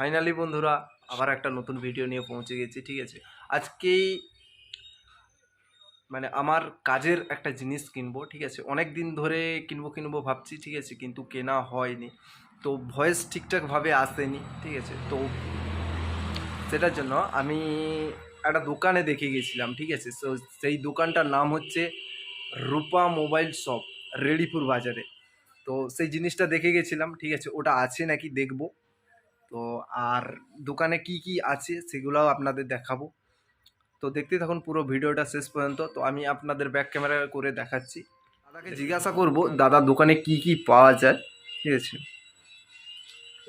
Finally বন্ধুরা, আবার একটা নতুন ভিডিও নিয়ে পৌঁছে গেছি, ঠিক আছে? আজকেই মানে আমার কাজের একটা জিনিস কিনবো, ঠিক আছে? অনেক দিন ধরে কিনবো কিনবো ভাবছি, ঠিক আছে? কিন্তু কেনা হয়নি। তো ভয়েস ঠিকঠাকভাবে আসেনি, ঠিক আছে? তো সেটার জন্য আমি একটা দোকানে দেখে গেছিলাম, ঠিক আছে? তো সেই দোকানটার নাম হচ্ছে রূপা মোবাইল শপ, রেডিপুর বাজারে। তো সেই জিনিসটা দেখে গেছিলাম, ঠিক আছে? ওটা আছে নাকি দেখব। তো আর দোকানে কি কি আছে সেগুলোও আপনাদের দেখাবো। তো দেখতে থাকুন পুরো ভিডিওটা শেষ পর্যন্ত। তো আমি আপনাদের ব্যাক ক্যামেরা করে দেখাচ্ছি। দাদাকে জিজ্ঞাসা করব, দাদা দোকানে কি কি পাওয়া যায়? ঠিক আছে।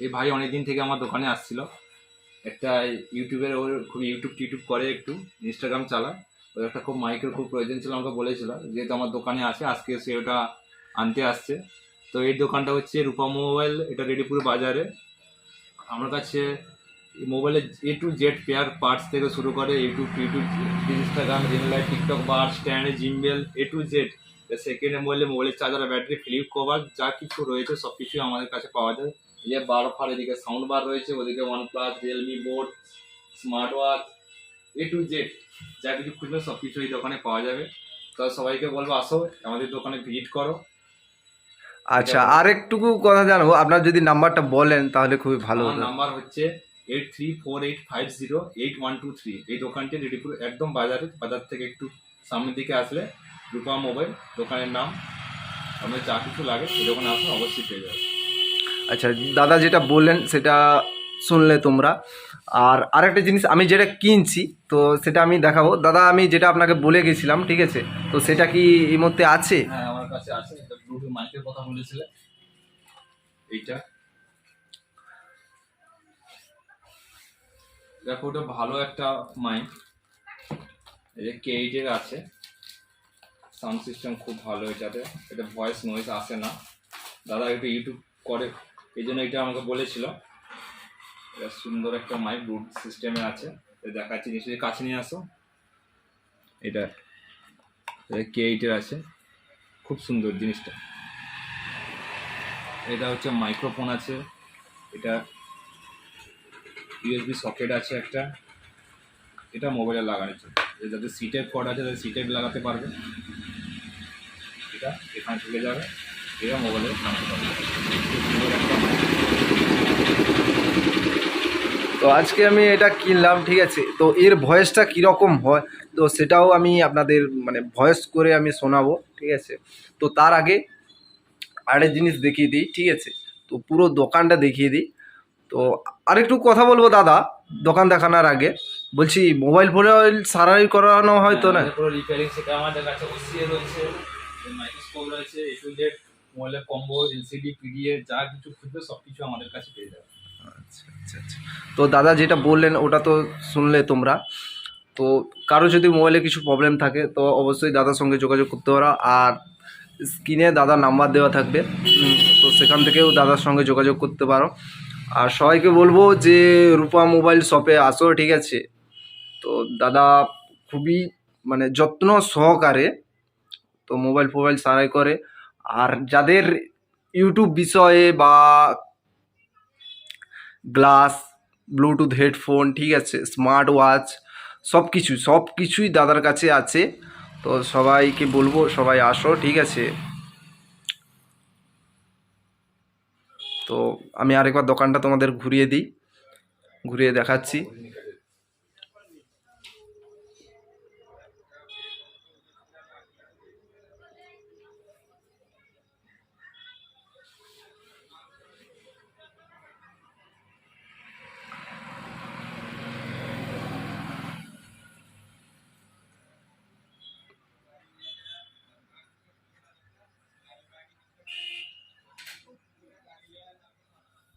এই ভাই অনেকদিন থেকে আমার দোকানে আসছিল। একটা ইউটিউবের ওর খুব ইউটিউব টিউটিউব করে একটু ইনস্টাগ্রাম চালায়। ওর একটা খুব মাইকের খুব প্রয়োজন ছিল, আমাকে বলেছিল। যেহেতু আমার দোকানে আছে, আজকে সে ওটা আনতে আসছে। তো এই দোকানটা হচ্ছে রূপা মোবাইল, এটা রেডিপুর বাজারে। আমার কাছে মোবাইলের A to Z spare parts থেকে শুরু করে ইউটিউব টিউটিউব Instagram ring light TikTok bar stand Gmail A to Z second মোবাইলে মোবাইলের চার্জার ব্যাটারি ফ্লিপ কভার যা কিছু রয়েছে সব কিছুই আমাদের কাছে পাওয়া যায়। যে বার ফার এদিকে সাউন্ড বার রয়েছে, ওদিকে OnePlus Realme board smart watch A to Z যা কিছু খুঁজবে সব কিছু এই দোকানে পাওয়া যাবে। তো সবাইকে বলব, আসো, আমাদের দোকানে ভিজিট করো। আচ্ছা আর একটুকু কথা জানব। আপনার যদি নাম্বারটা বলেন তাহলে খুবই ভালো হতো। নাম্বার হচ্ছে eight three four eight five zero eight one two three এই দোকানটি রেডিপুর একদম বাজারে বাজার থেকে একটু সামনের দিকে আসলে রূপা মোবাইল দোকানের নাম। আপনার যা কিছু লাগে সেই দোকানে আসলে অবশ্যই পেয়ে যাবে আচ্ছা দাদা যেটা বললেন সেটা শুনলে তোমরা। আর আরেকটা জিনিস আমি যেটা কিনছি তো সেটা আমি দেখাবো। দাদা আমি যেটা আপনাকে বলে গেছিলাম ঠিক আছে? তো সেটা কি এই মধ্যে আছে? হ্যাঁ আমার কাছে আছে। এটা মাইকের কথা বলেছিলে। এইটা। দেখো, ওটা ভালো একটা মাইক। এই যে কে এইটের আছে। সাউন্ড সিস্টেম খুব ভালো এটাতে। এটা ভয়েস নয়েজ আসে না। দাদা একটু ইউটিউব করে। এই জন্য এটা আমাকে বলেছিল। এটা সুন্দর একটা মাইক ব্লুটুথ সিস্টেমে আছে। এটা দেখাচ্ছি, নিশ্চয়ই কাছে নিয়ে আসো। এটা। কে এইটের আছে। খুব সুন্দর জিনিসটা। এটা হচ্ছে মাইক্রোফোন আছে, এটা ইউএসবি সকেট আছে একটা, এটা মোবাইলে লাগানোর জন্য। যাদের সিটের কর্ড আছে তাদের সিটের লাগাতে পারবে। এটা এখানে চলে যাবে, এটা মোবাইলে লাগাতে পারবে। তো আজকে আমি এটা কিনলাম, ঠিক আছে? তো এর ভয়েসটা কীরকম হয়? তো সেটাও আমি আপনাদের মানে ভয়েস করে আমি শোনাবো। ঠিক আছে? তো তার আগে আরেক জিনিস দেখিয়ে দিই ঠিক আছে? তো পুরো দোকানটা দেখিয়ে দিই। তো আরেকটু কথা বলব দাদা দোকান দেখানোর আগে। বলছি মোবাইল ফোবাইল সারাই করানো হয় তো না? হ্যাঁ, পুরো রিপেয়ারিং সেটা আমাদের কাছে ওসিএ রয়েছে। মাইক্রোস্কোপ রয়েছে এ টু জেড মোবাইলের কম্বো এলসিডি পিডিএ যা কিছু খুঁজবে সব কিছু আমাদের কাছে পেয়ে যাবে। আচ্ছা আচ্ছা আচ্ছা। তো দাদা যেটা বললেন ওটা তো শুনলে তোমরা। তো কারও যদি মোবাইলে কিছু প্রবলেম থাকে, তো অবশ্যই দাদার সঙ্গে যোগাযোগ করতে পারো। আর স্ক্রিনে দাদার নাম্বার দেওয়া থাকবে। তো সেখান থেকেও দাদার সঙ্গে যোগাযোগ করতে পারো। আর সবাইকে বলব যে, রূপা মোবাইল শপে আসো, ঠিক আছে? তো দাদা খুবই মানে যত্ন সহকারে তো মোবাইল ফোবাইল সারাই করে। আর যাদের ইউটিউব বিষয়ে বা গ্লাস, ব্লুটুথ হেডফোন, ঠিক আছে, স্মার্ট ওয়াচ সব কিছু, সব কিছুই দাদার কাছে আছে। তো সবাইকে বলব, সবাই আসো, ঠিক আছে? তো আমি আরেকবার দোকানটা তোমাদের ঘুরিয়ে দিই, ঘুরিয়ে দেখাচ্ছি।